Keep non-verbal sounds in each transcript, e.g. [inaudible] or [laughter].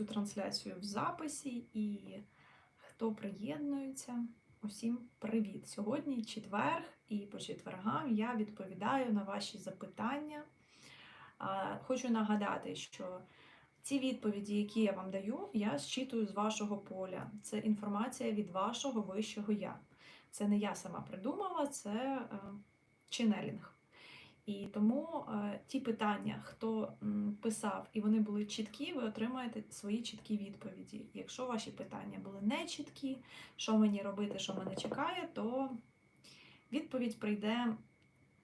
цю трансляцію в записі і хто приєднується. Усім привіт! Сьогодні четверг, і по четвергам я відповідаю на ваші запитання. Хочу нагадати, що ці відповіді, які я вам даю, я зчитую з вашого поля. Це інформація від вашого вищого я. Це не я сама придумала, це е, ченелінг. І тому е, ті питання, хто писав і вони були чіткі, ви отримаєте свої чіткі відповіді. Якщо ваші питання були не чіткі, що мені робити, що мене чекає, то відповідь прийде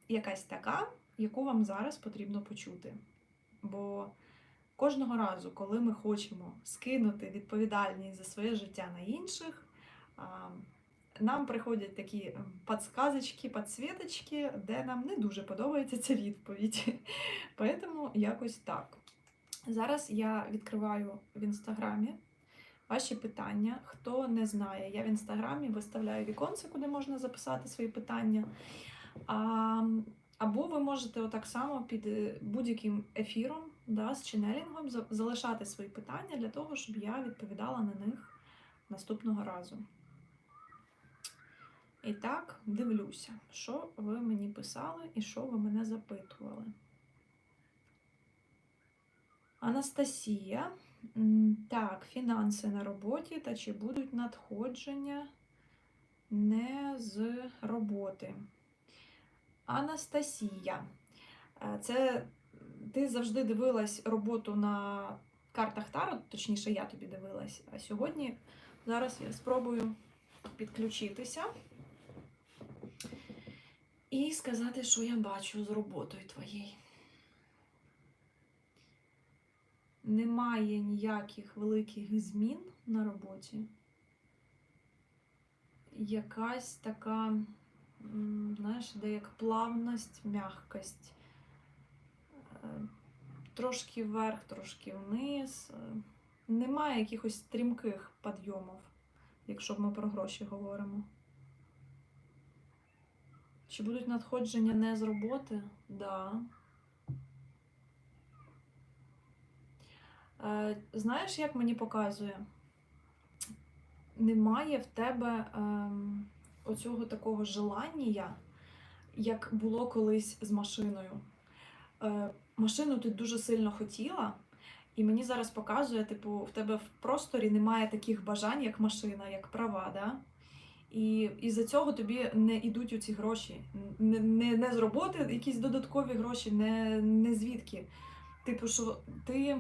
якась така, яку вам зараз потрібно почути. Бо кожного разу, коли ми хочемо скинути відповідальність за своє життя на інших, нам приходять такі подсказочки, подсвіточки, де нам не дуже подобається ця відповідь. [laughs] Поэтому якось так. Зараз я відкриваю в інстаграмі ваші питання. Хто не знає, я в інстаграмі виставляю віконце, куди можна записати свої питання. А, або ви можете отак само під е, будь-яким ефіром да, з ченелінгом залишати свої питання для того, щоб я відповідала на них наступного разу. І так, дивлюся, що ви мені писали і що ви мене запитували. Анастасія. Так, фінанси на роботі та чи будуть надходження не з роботи. Анастасія. Е, Це ти завжди дивилась роботу на картах Таро, точніше, я тобі дивилась. А сьогодні зараз я спробую підключитися і сказати, що я бачу з роботою твоєю. Немає ніяких великих змін на роботі. Якась така, знаєш, де плавність, м'якость. Е, Трошки вверх, трошки вниз. Е, Немає якихось стрімких підйомів, якщо ми про гроші говоримо. Чи будуть надходження не з роботи? Да. Е, знаєш, як мені показує? Немає в тебе ем, оцього такого желання, як було колись з машиною. Е, машину ти дуже сильно хотіла, і мені зараз показує, типу, в тебе в просторі немає таких бажань, як машина, як права. Да? І із-за цього тобі не йдуть оці гроші. Не, не, не з роботи якісь додаткові гроші, не, не звідки. Типу, що ти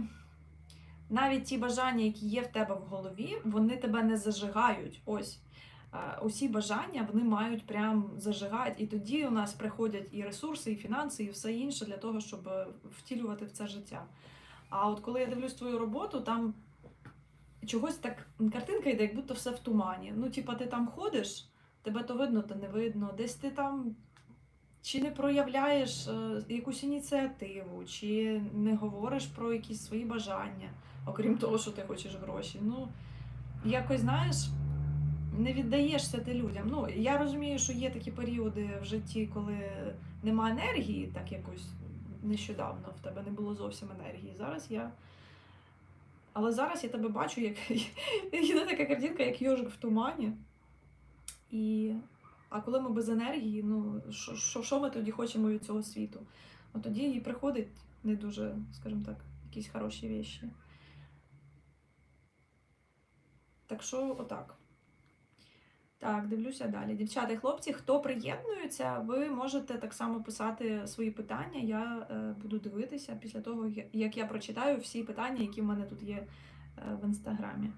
навіть ті бажання, які є в тебе в голові, вони тебе не зажигають. Ось. Усі бажання вони мають прям зажигати. І тоді у нас приходять і ресурси, і фінанси, і все інше для того, щоб е, втілювати в це життя. А от коли я дивлюсь твою роботу, там чогось так картинка йде, як будто все в тумані. Ну, типа, ти там ходиш, тебе то видно, то не видно. Десь ти там чи не проявляєш е, якусь ініціативу, чи не говориш про якісь свої бажання, окрім того, що ти хочеш гроші. Ну, якось знаєш. Не віддаєшся ти людям. Ну, я розумію, що є такі періоди в житті, коли нема енергії, так якось нещодавно в тебе не було зовсім енергії. Зараз я. Але зараз я тебе бачу, як [laughs] йде така картинка, як йожик в тумані. І... А коли ми без енергії, ну що, ми тоді хочемо від цього світу? От тоді і приходить не дуже, скажімо так, якісь хороші віші. Так що, отак. Так, дивлюся далі. Дівчата і хлопці, хто приєднується, ви можете так само писати свої питання. Я е, буду дивитися після того, як я прочитаю всі питання, які в мене тут є е, в інстаграмі.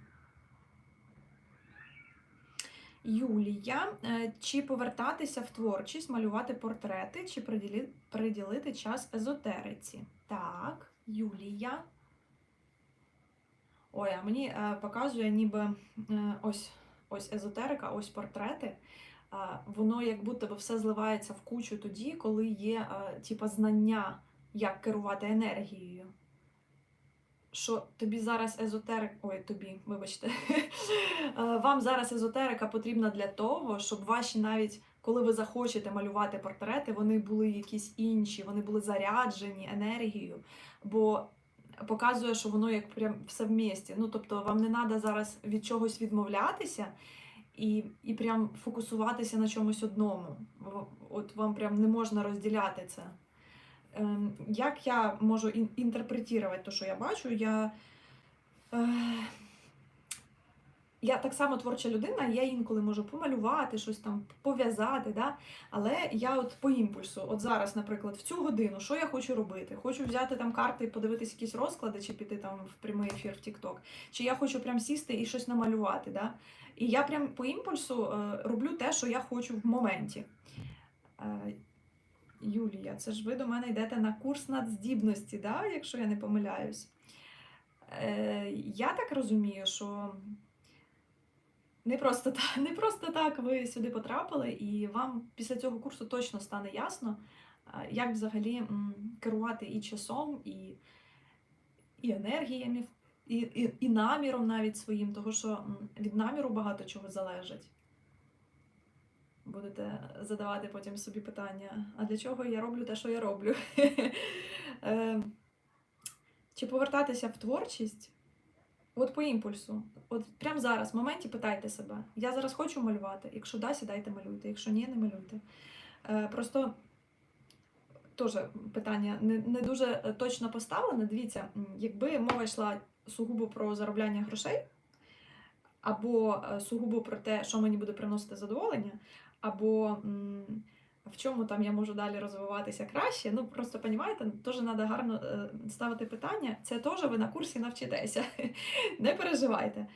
Юлія, е, чи повертатися в творчість, малювати портрети, чи приділити час езотериці? Так, Юлія. Ой, а мені показує ніби ось ось езотерика, ось портрети. Воно як будто би все зливається в кучу тоді, коли є типа знання, як керувати енергією. Що тобі зараз езотерик, ой, тобі, вибачте, [laughs] Е, вам зараз езотерика потрібна для того, щоб ваші навіть коли ви захочете малювати портрети, вони були якісь інші, вони були заряджені енергією. Бо показує, що воно як прям все в місті. Ну, тобто вам не треба зараз від чогось відмовлятися і, і прям фокусуватися на чомусь одному. От вам прям не можна розділяти це. Ем, Як я можу ін- інтерпретувати те, що я бачу, я. Е, я так само творча людина, я інколи можу помалювати, щось там пов'язати, да? але я от по імпульсу, от зараз, наприклад, в цю годину, що я хочу робити? Хочу взяти там карти, подивитися якісь розклади, чи піти там в прямий ефір в TikTok, чи я хочу прям сісти і щось намалювати. Да? І я прям по імпульсу е, роблю те, що я хочу в моменті. Е, Юлія, це ж ви до мене йдете на курс надздібності, да? якщо я не помиляюсь. Е, я так розумію, що не просто, так, [laughs] не просто так ви сюди потрапили, і вам після цього курсу точно стане ясно, як взагалі керувати і часом, і, і енергіями, і, і, і наміром навіть своїм, тому що від наміру багато чого залежить. Будете задавати потім собі питання, а для чого я роблю те, що я роблю? [laughs] Е, Чи повертатися в творчість? От по імпульсу. От прямо зараз, в моменті питайте себе. Я зараз хочу малювати. Якщо да, сідайте, малюйте. Якщо ні, не малюйте. Е, просто теж питання не, не дуже е, точно поставлене. Дивіться, якби мова йшла сугубо про заробляння грошей, або е, сугубо про те, що мені буде приносити задоволення, або м, в чому там я можу далі розвиватися краще. Ну просто розумієте, теж треба гарно е, ставити питання. Це теж ви на курсі навчитеся. [laughs] Не переживайте.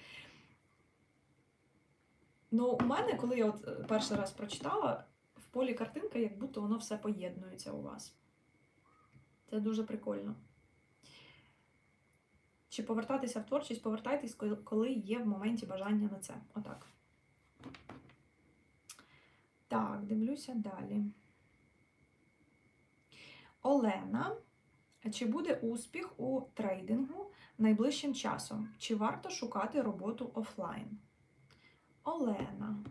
Ну, у мене, коли я от е, перший раз прочитала, в полі картинка, як будто воно все поєднується у вас. Це дуже прикольно. Чи повертатися в творчість, повертайтесь, коли є в моменті бажання на це. Отак. Так, дивлюся далі. Олена. Чи буде успіх у трейдингу найближчим часом? Чи варто шукати роботу офлайн? Олена.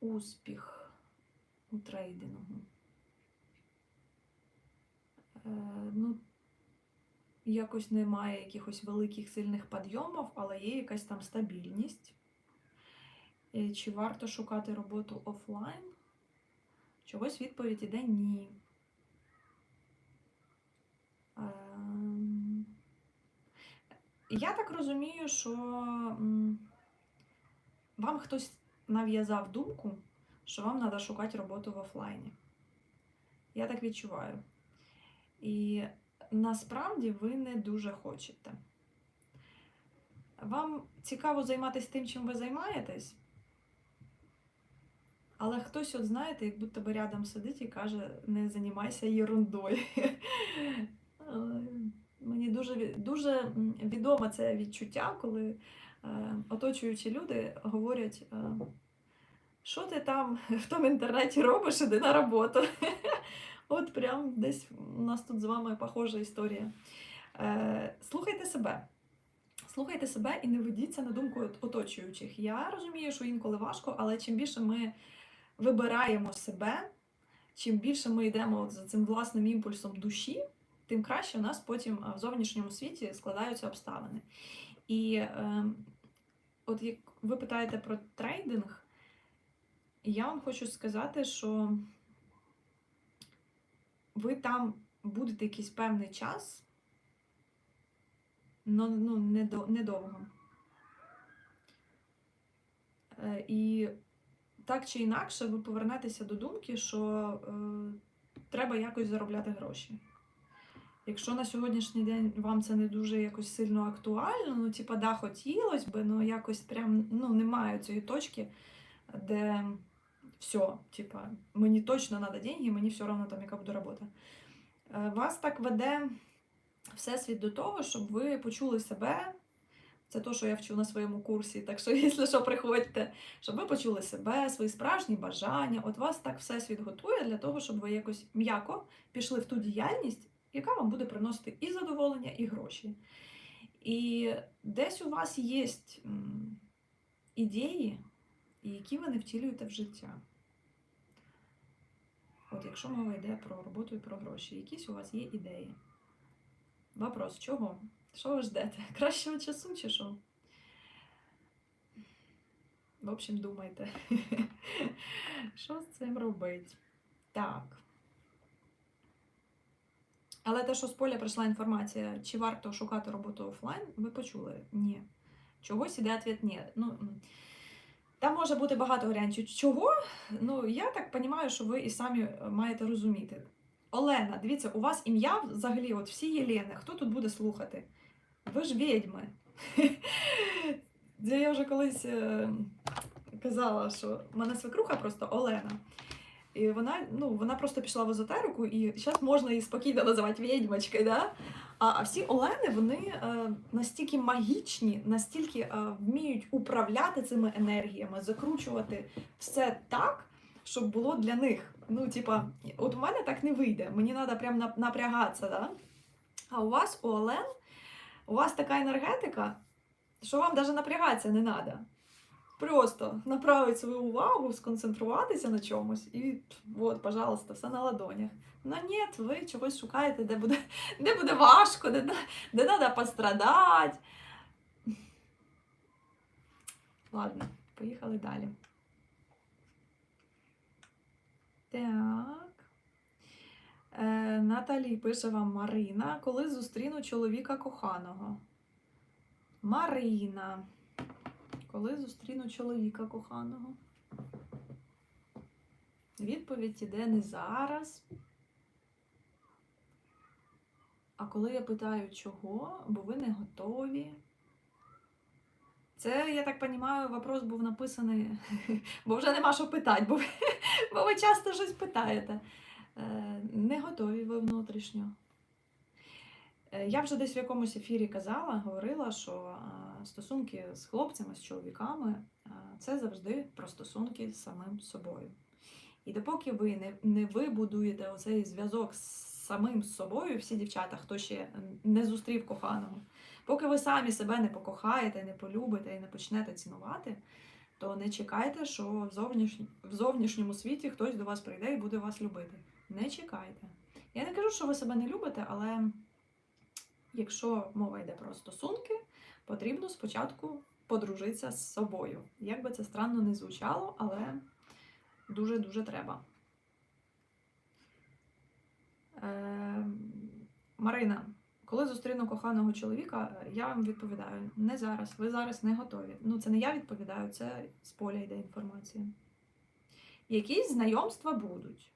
Успіх у трейдингу. Е, ну, якось немає якихось великих сильних підйомів, але є якась там стабільність. Е, Чи варто шукати роботу офлайн? Чогось відповідь іде ні. Ем, Я так розумію, що вам хтось нав'язав думку, що вам треба шукати роботу в офлайні. Я так відчуваю. І насправді ви не дуже хочете. Вам цікаво займатися тим, чим ви займаєтесь, але хтось, от знаєте, як будто би рядом сидить і каже, не займайся ерундою. [laughs] Е, Мені дуже, дуже м, відоме це відчуття, коли е, оточуючі люди говорять, е, що ти там [laughs] в тому інтернеті робиш, іди на роботу. [laughs] От прям десь у нас тут з вами похожа історія. Слухайте себе. Слухайте себе і не ведіться на думку оточуючих. Я розумію, що інколи важко, але чим більше ми вибираємо себе, чим більше ми йдемо за цим власним імпульсом душі, тим краще у нас потім в зовнішньому світі складаються обставини. І е, от як ви питаєте про трейдинг, я вам хочу сказати, що ви там будете якийсь певний час, ну, ну недо- недовго. Е, І так чи інакше ви повернетеся до думки, що е, треба якось заробляти гроші. Якщо на сьогоднішній день вам це не дуже якось сильно актуально, ну, типа, да, хотілося б, ну якось прям ну, немає цієї точки, де все, типа, мені точно треба деньги, мені все одно там, яка буде робота. Е, Вас так веде всесвіт до того, щоб ви почули себе. Це те, що я вчу на своєму курсі. Так що, [laughs] якщо що, приходьте, щоб ви почули себе, свої справжні бажання. От вас так всесвіт готує для того, щоб ви якось м'яко пішли в ту діяльність, яка вам буде приносити і задоволення, і гроші. І десь у вас є ідеї, які ви не втілюєте в життя. От якщо мова йде про роботу і про гроші, якісь у вас є ідеї. Вопрос, чого? Що ви ждете? [laughs] Кращого часу чи що? В общем, думайте, [laughs] що з цим робити. Так. Але те, що з поля прийшла інформація, чи варто шукати роботу офлайн, ви почули? Ні. Чогось іде відповідь ні. Ну, там може бути багато варіантів. Чого? Ну, я так розумію, що ви і самі е, маєте розуміти. Олена, дивіться, у вас ім'я взагалі, от всі Єлени, хто тут буде слухати? Ви ж відьми. Я вже колись е, казала, що в мене свекруха просто Олена. І вона, ну, вона просто пішла в езотерику, і зараз можна її спокійно називати відьмочкою. Да? А, а всі Олени вони е, настільки магічні, настільки е, вміють управляти цими енергіями, закручувати все так, щоб було для них. Ну, типа, от у мене так не вийде. Мені треба прям напрягатися. Да? А у вас, у Олен, у вас така енергетика, що вам навіть напрягатися не треба. Просто направити свою увагу, сконцентруватися на чомусь, і от, пожалуйста, все на ладонях. Ну ні, ви чогось шукаєте, де буде, [laughs] де буде важко, де, де треба пострадати. Ладно, поїхали далі. Так. Е, Наталі пише вам Марина, коли зустріну чоловіка коханого. Марина. Коли зустріну чоловіка коханого? Відповідь іде не зараз. А коли я питаю, чого, бо ви не готові. Це, я так розумію, вопрос був написаний, [laughs] бо вже нема що питати, бо ви, [laughs] бо ви часто щось питаєте. Е, Не готові ви внутрішньо. Е, Я вже десь в якомусь ефірі казала, говорила, що е, стосунки з хлопцями, з чоловіками це завжди про стосунки з самим собою. І допоки ви не, не вибудуєте оцей зв'язок з самим собою, всі дівчата, хто ще не зустрів коханого, поки ви самі себе не покохаєте, не полюбите і не почнете цінувати, то не чекайте, що в, зовнішнь... в зовнішньому світі хтось до вас прийде і буде вас любити. Не чекайте. Я не кажу, що ви себе не любите, але якщо мова йде про стосунки, потрібно спочатку подружитися з собою. Як би це странно не звучало, але дуже-дуже треба. Е, Марина, коли зустріну коханого чоловіка, я вам відповідаю, не зараз, ви зараз не готові. Ну, це не я відповідаю, це з поля йде інформація. Якісь знайомства будуть.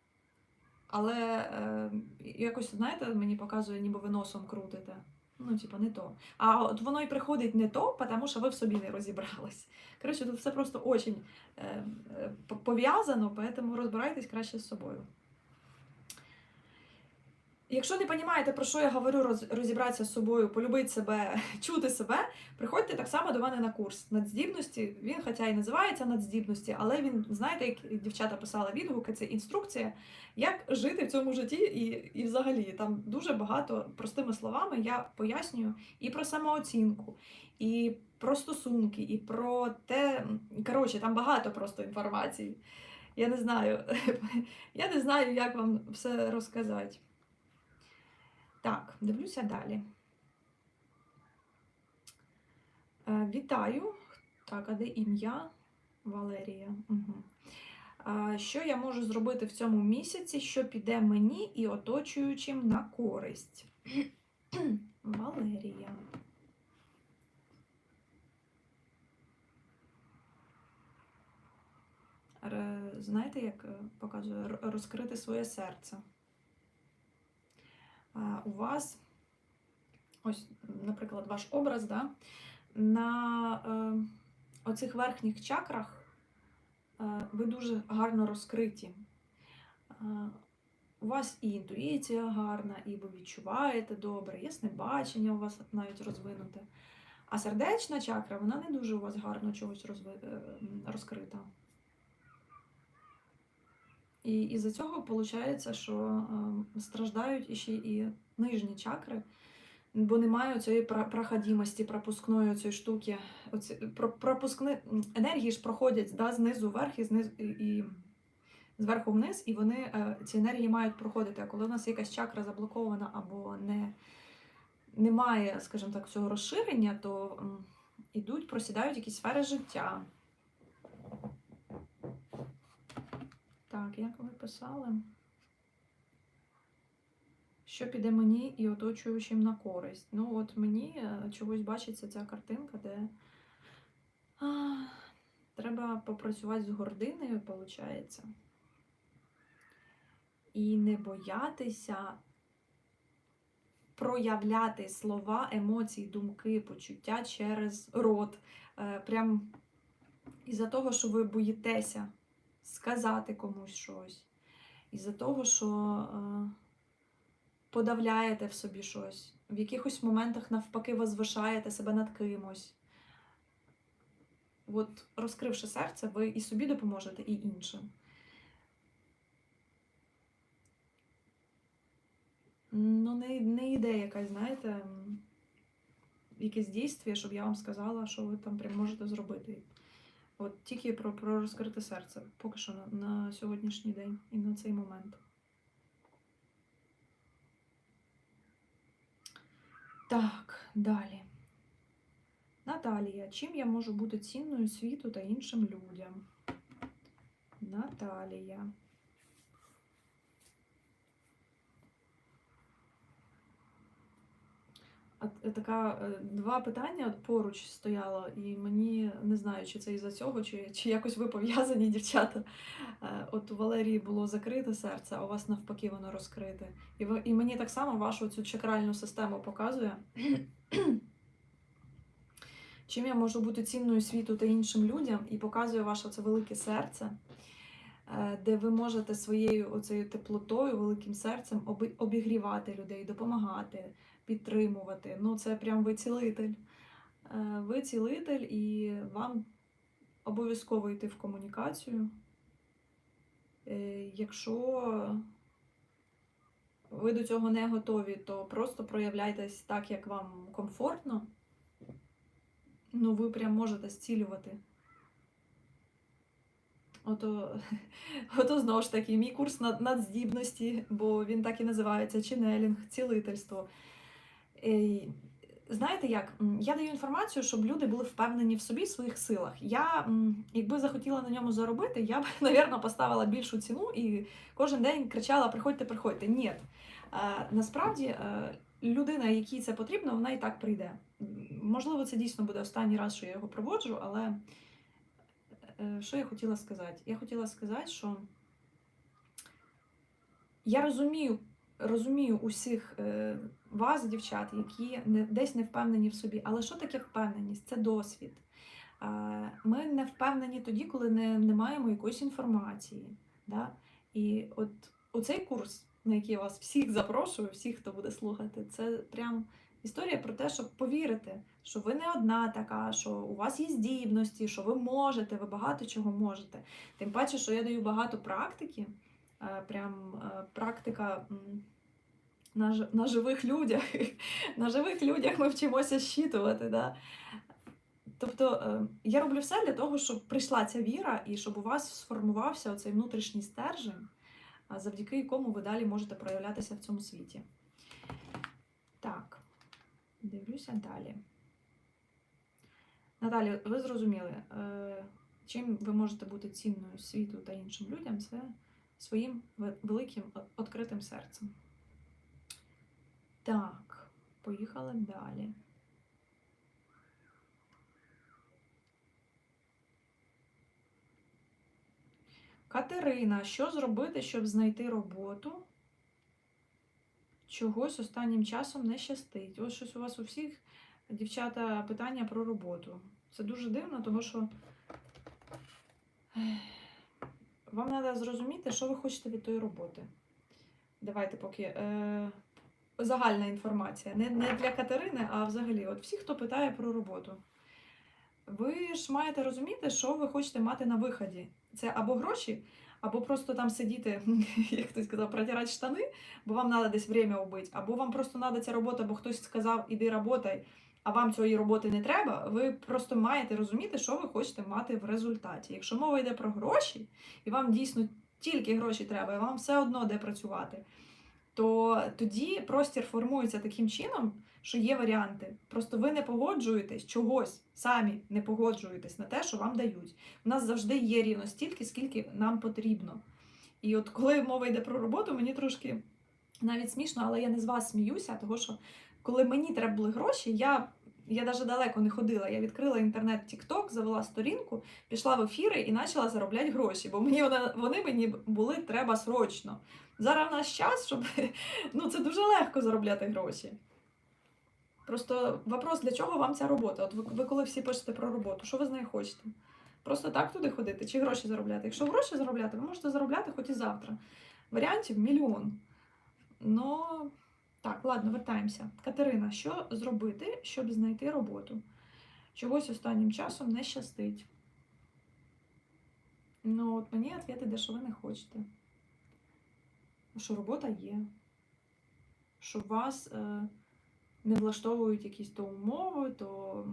Але е, якось, знаєте, мені показує, ніби ви носом крутите. Ну, типа, не то. А от воно і приходить не то, тому що ви в собі не розібрались. Коротше, тут все просто очень е, е, пов'язано, тому розбирайтесь краще з собою. Якщо не розумієте, про що я говорю, роз- розібратися з собою, полюбити себе, [laughs] чути себе, приходьте так само до мене на курс надздібності. Він, хоча і називається надздібності, але він, знаєте, як дівчата писали відгуки, це інструкція, як жити в цьому житті, і, і взагалі там дуже багато простими словами я пояснюю і про самооцінку, і про стосунки, і про те. Коротше, там багато просто інформації. Я не знаю, [laughs] я не знаю, як вам все розказати. Так, дивлюся далі. Е, вітаю. Так, а де ім'я? Валерія. Угу. Що я можу зробити в цьому місяці, що піде мені і оточуючим на користь? [clears throat] Валерія. Знаєте, як е, показує розкрити своє серце. У вас, ось, наприклад, ваш образ, да, на е, оцих верхніх чакрах е, ви дуже гарно розкриті. Е, у вас і інтуїція гарна, і ви відчуваєте добре, ясне бачення у вас навіть розвинуте. А сердечна чакра, вона не дуже у вас гарно чогось розкрита. І із-за цього виходить, що е, страждають іще і нижні чакри, бо немає цієї проходимості, пропускної цієї штуки. Оці, про- пропускни, енергії ж проходять да, знизу вверх і, знизу, і, зверху вниз, і вони е, ці енергії мають проходити. А коли у нас якась чакра заблокована або не, немає, скажімо так, цього розширення, то м, ідуть, просідають якісь сфери життя. Так, як ви писали? Що піде мені і оточуючим на користь? Ну, от мені е, чогось бачиться ця картинка, де а, треба попрацювати з гординою, виходить. І не боятися проявляти слова, емоції, думки, почуття через рот. Е, Прям із-за того, що ви боїтеся сказати комусь щось, із-за того, що е, подавляєте в собі щось, в якихось моментах навпаки возвишаєте себе над кимось. От розкривши серце, ви і собі допоможете, і іншим. Ну, не, не йде якась, знаєте, якесь дійство, щоб я вам сказала, що ви там прям можете зробити. От тільки про, про розкрите серце, поки що на, на сьогоднішній день і на цей момент. Так, далі. Наталія, чим я можу бути цінною світу та іншим людям? Наталія. А т- така е, два питання поруч стояло, і мені не знаю, чи це із-за цього, чи, чи якось ви пов'язані, [laughs] дівчата. Е, От у Валерії було закрите серце, а у вас навпаки воно розкрите. І, ви, і мені так само вашу цю чакральну систему показує. [clears throat] Чим я можу бути цінною світу та іншим людям, і показує ваше це велике серце, е, де ви можете своєю оцею теплотою, великим серцем обігрівати людей, допомагати, підтримувати. Ну, це прям ви цілитель. Е, Ви цілитель, і вам обов'язково йти в комунікацію. Е, Якщо ви до цього не готові, то просто проявляйтесь так, як вам комфортно. Ну, ви прям можете зцілювати. Ото, [laughs] ото знову ж таки, мій курс над, надздібності, бо він так і називається ченелінг, цілительство. Е, Знаєте як? Я даю інформацію, щоб люди були впевнені в собі, в своїх силах. Я, якби захотіла на ньому заробити, я б, [laughs] напевно, поставила більшу ціну і кожен день кричала: приходьте, приходьте. Ні. Е, Насправді, е, людина, якій це потрібно, вона і так прийде. Можливо, це дійсно буде останній раз, що я його проводжу, але що я хотіла сказати? Я хотіла сказати, що я розумію, розумію усіх е, вас, дівчат, які не, десь не впевнені в собі. Але що таке впевненість? Це досвід. Ми не впевнені тоді, коли не, не маємо якоїсь інформації. Да? І от оцей курс, на який я вас всіх запрошую, всіх, хто буде слухати, це прям історія про те, щоб повірити, що ви не одна така, що у вас є здібності, що ви можете, ви багато чого можете. Тим паче, що я даю багато практики, прям е, практика. На, на живих людях. [laughs] На живих людях ми вчимося щитувати. Да? Тобто е, я роблю все для того, щоб прийшла ця віра і щоб у вас сформувався оцей внутрішній стержень, завдяки якому ви далі можете проявлятися в цьому світі. Так, дивлюся далі. Наталі, ви зрозуміли, е, чим ви можете бути цінною світу та іншим людям, це своїм великим о- відкритим серцем. Так, поїхали далі. Катерина, що зробити, щоб знайти роботу? Чогось останнім часом не щастить. Ось щось у вас у всіх, дівчата, питання про роботу. Це дуже дивно, тому що вам треба зрозуміти, що ви хочете від тої роботи. Давайте поки е, загальна інформація. Не, не для Катерини, а взагалі, от всі, хто питає про роботу. Ви ж маєте розуміти, що ви хочете мати на виході. Це або гроші, або просто там сидіти, [laughs] як хтось сказав, протирати штани, бо вам треба десь время убити, або вам просто треба ця робота, бо хтось сказав, іди роботай, а вам цієї роботи не треба. Ви просто маєте розуміти, що ви хочете мати в результаті. Якщо мова йде про гроші, і вам дійсно тільки гроші треба, і вам все одно де працювати, то тоді простір формується таким чином, що є варіанти. Просто ви не погоджуєтесь чогось, самі не погоджуєтесь на те, що вам дають. У нас завжди є рівно стільки, скільки нам потрібно. І от коли мова йде про роботу, мені трошки навіть смішно, але я не з вас сміюся, тому що коли мені треба були гроші, я. Я навіть далеко не ходила. Я відкрила інтернет TikTok, завела сторінку, пішла в ефіри і почала заробляти гроші, бо мені вони, вони мені були треба срочно. Зараз в нас час, щоб [laughs] ну це дуже легко заробляти гроші. Просто вопрос, для чого вам ця робота? От ви, ви коли всі пишете про роботу, що ви з нею хочете? Просто так туди ходити чи гроші заробляти? Якщо гроші заробляти, ви можете заробляти хоч і завтра. Варіантів мільйон. Ну, так, ладно, вертаємося. Катерина, що зробити, щоб знайти роботу? Чогось останнім часом не щастить. Ну, от мені відповіти, де що ви не хочете. Що робота є. Що вас е, не влаштовують якісь то умови, то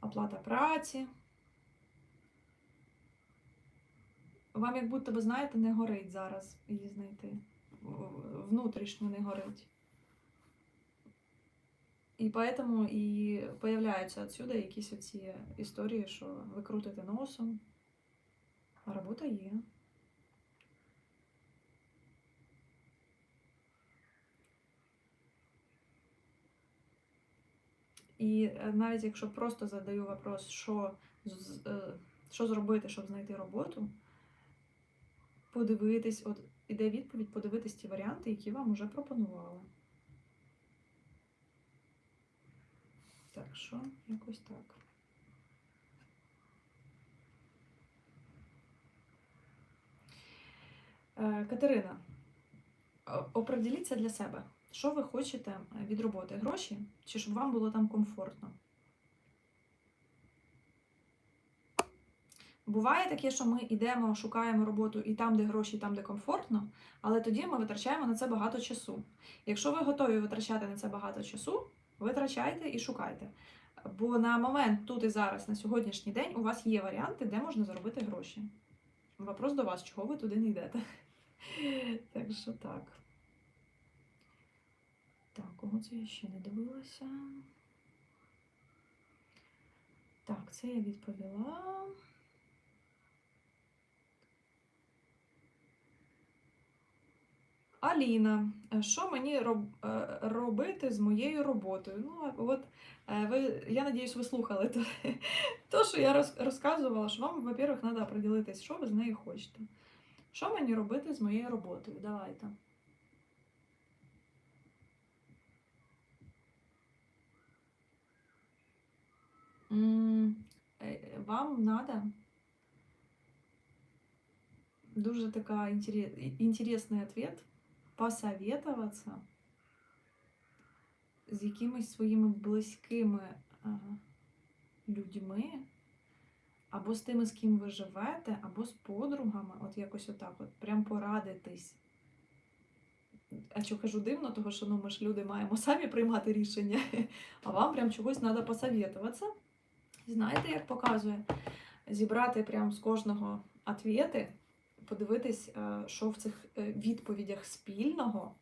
оплата праці. Вам, як будто би, знаєте, не горить зараз її знайти. Внутрішньо не горить. І поэтому і появляються отсюда якісь оці історії, що ви крутите носом, а робота є. І е, навіть якщо просто задаю вопрос, що, е, що зробити, щоб знайти роботу, подивитись, от іде відповідь, подивитись ті варіанти, які вам вже пропонували. Так що, якось так. Е, Катерина, оприділіться для себе, що ви хочете від роботи? Гроші чи щоб вам було там комфортно? Буває таке, що ми йдемо, шукаємо роботу і там, де гроші, і там, де комфортно, але тоді ми витрачаємо на це багато часу. Якщо ви готові витрачати на це багато часу, витрачайте і шукайте. Бо на момент тут і зараз, на сьогоднішній день, у вас є варіанти, де можна заробити гроші. Вопрос до вас, чого ви туди не йдете. [laughs] Так що так. Так, кого це я ще не дивилася? Так, це я відповіла. Аліна, е, що мені роб, е, робити з моєю роботою? Ну, а от е, ви, я надіюсь, ви слухали то, [laughs] то що я роз, розказувала, що вам, во-первых, треба приділитись, що ви з нею хочете. Що мені робити з моєю роботою? Давайте. М, е, Вам треба дуже така інтерес- інтересний ответ Посоветоваться з якимись своїми близькими людьми, або з тими, з ким ви живете, або з подругами, от якось отак, от прям порадитись. А що кажу дивно, того що ну, ми ж люди маємо самі приймати рішення, а вам прям чогось треба посоветуватися. Знаєте, як показує, зібрати прям з кожного ответи, подивитись, е, що в цих е, відповідях спільного.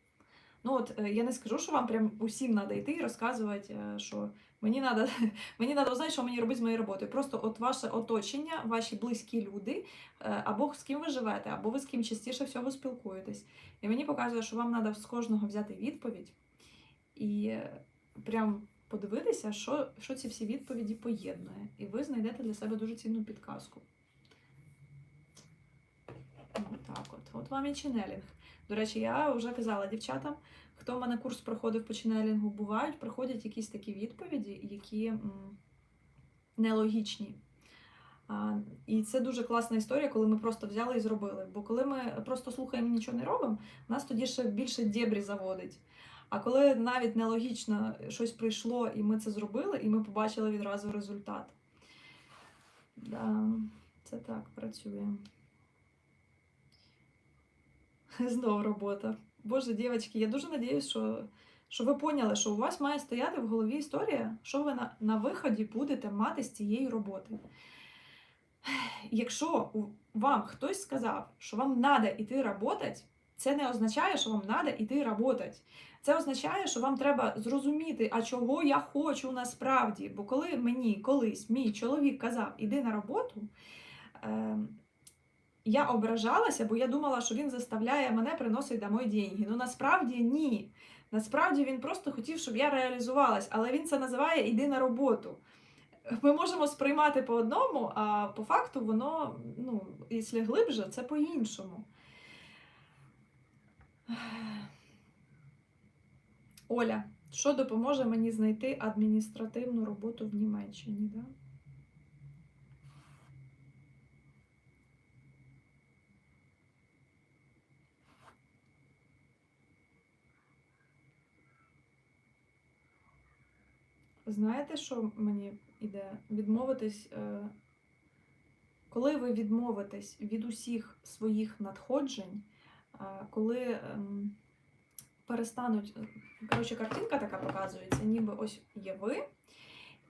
Ну от е, я не скажу, що вам прям усім треба йти і розказувати, що мені треба [laughs] мені треба знати, що мені робити з моєю роботою. Просто от ваше оточення, ваші близькі люди, або з ким ви живете, або ви з ким частіше всього спілкуєтесь. І мені показує, що вам треба з кожного взяти відповідь і прям подивитися, що, що ці всі відповіді поєднує. І ви знайдете для себе дуже цінну підказку. Ну, так от. Вам і ченелінг. До речі, я вже казала дівчатам, хто в мене курс проходив по ченелінгу, бувають, приходять якісь такі відповіді, які м, нелогічні. А, і це дуже класна історія, коли ми просто взяли і зробили. Бо коли ми просто слухаємо і нічого не робимо, нас тоді ще більше дєбрі заводить. А коли навіть нелогічно щось прийшло, і ми це зробили, і ми побачили відразу результат. Да, це так працює. [laughs] Знову робота. Боже, дівчатки, я дуже надіюсь, що, що ви поняли, що у вас має стояти в голові історія, що ви на, на виході будете мати з цієї роботи. [sighs] Якщо вам хтось сказав, що вам треба йти працювати, це не означає, що вам треба йти працювати. Це означає, що вам треба зрозуміти, а чого я хочу насправді. Бо коли мені колись мій чоловік казав, іди на роботу, е, я ображалася, бо я думала, що він заставляє мене приносити домой деньги. Ну насправді ні. Насправді він просто хотів, щоб я реалізувалась, але він це називає іди на роботу. Ми можемо сприймати по одному, а по факту воно, ну, якщо глибше, це по-іншому. Оля, що допоможе мені знайти адміністративну роботу в Німеччині? Да? Знаєте, що мені іде? Відмовитись. Е... Коли ви відмовитесь від усіх своїх надходжень, е, коли ем, перестануть. Коротше, картинка така показується, ніби ось є ви,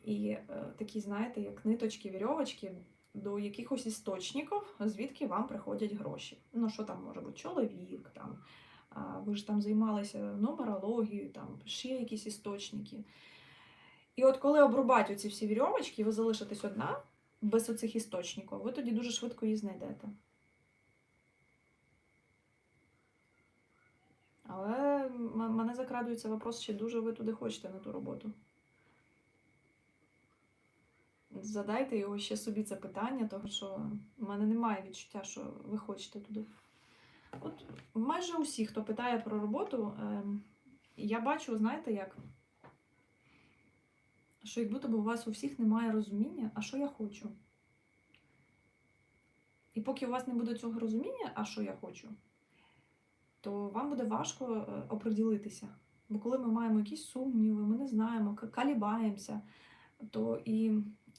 і е, такі, знаєте, як ниточки, вірьовочки до якихось істочників, звідки вам приходять гроші. Ну, що там може бути чоловік, там, ви ж там займалися нумерологією, там ще якісь істочники. І от коли обрубати оці всі вірьовочки, ви залишитесь одна без оцих істочників, ви тоді дуже швидко її знайдете. Але мене закрадується вопрос, чи дуже ви туди хочете на ту роботу. Задайте його ще собі це питання, тому що в мене немає відчуття, що ви хочете туди. От майже усі, хто питає про роботу, ем, я бачу, знаєте як? Що як будто б у вас у всіх немає розуміння, а що я хочу. І поки у вас не буде цього розуміння, а що я хочу, то вам буде важко е, оприділитися. Бо коли ми маємо якісь сумніви, ми не знаємо, калібаємося, то і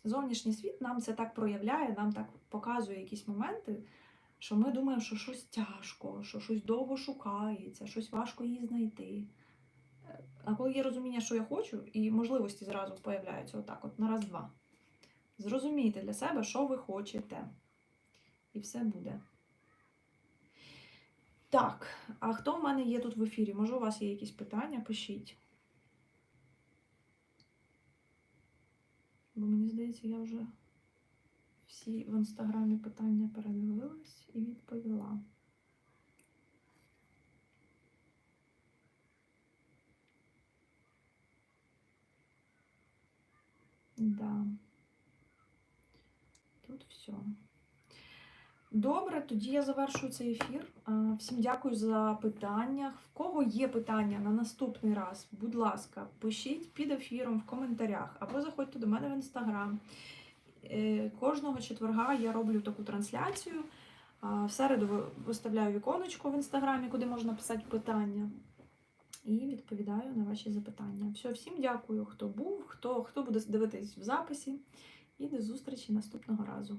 зовнішній світ нам це так проявляє, нам так показує якісь моменти, що ми думаємо, що щось тяжко, що щось довго шукається, щось важко її знайти. А коли є розуміння, що я хочу, і можливості зразу появляються отак, от на раз-два. Зрозумійте для себе, що ви хочете. І все буде. Так, а хто в мене є тут в ефірі? Може, у вас є якісь питання? Пишіть. Бо мені здається, я вже всі в інстаграмі питання передивилась і відповіла. Да. Тут все. Добре, тоді я завершую цей ефір. Всім дякую за питання. В кого є питання на наступний раз, будь ласка, пишіть під ефіром в коментарях або заходьте до мене в інстаграм. Е, Кожного четверга я роблю таку трансляцію. В середу виставляю віконечко в інстаграмі, куди можна писати питання. І відповідаю на ваші запитання. Все, всім дякую, хто був, хто, хто буде дивитись в записі. І до зустрічі наступного разу.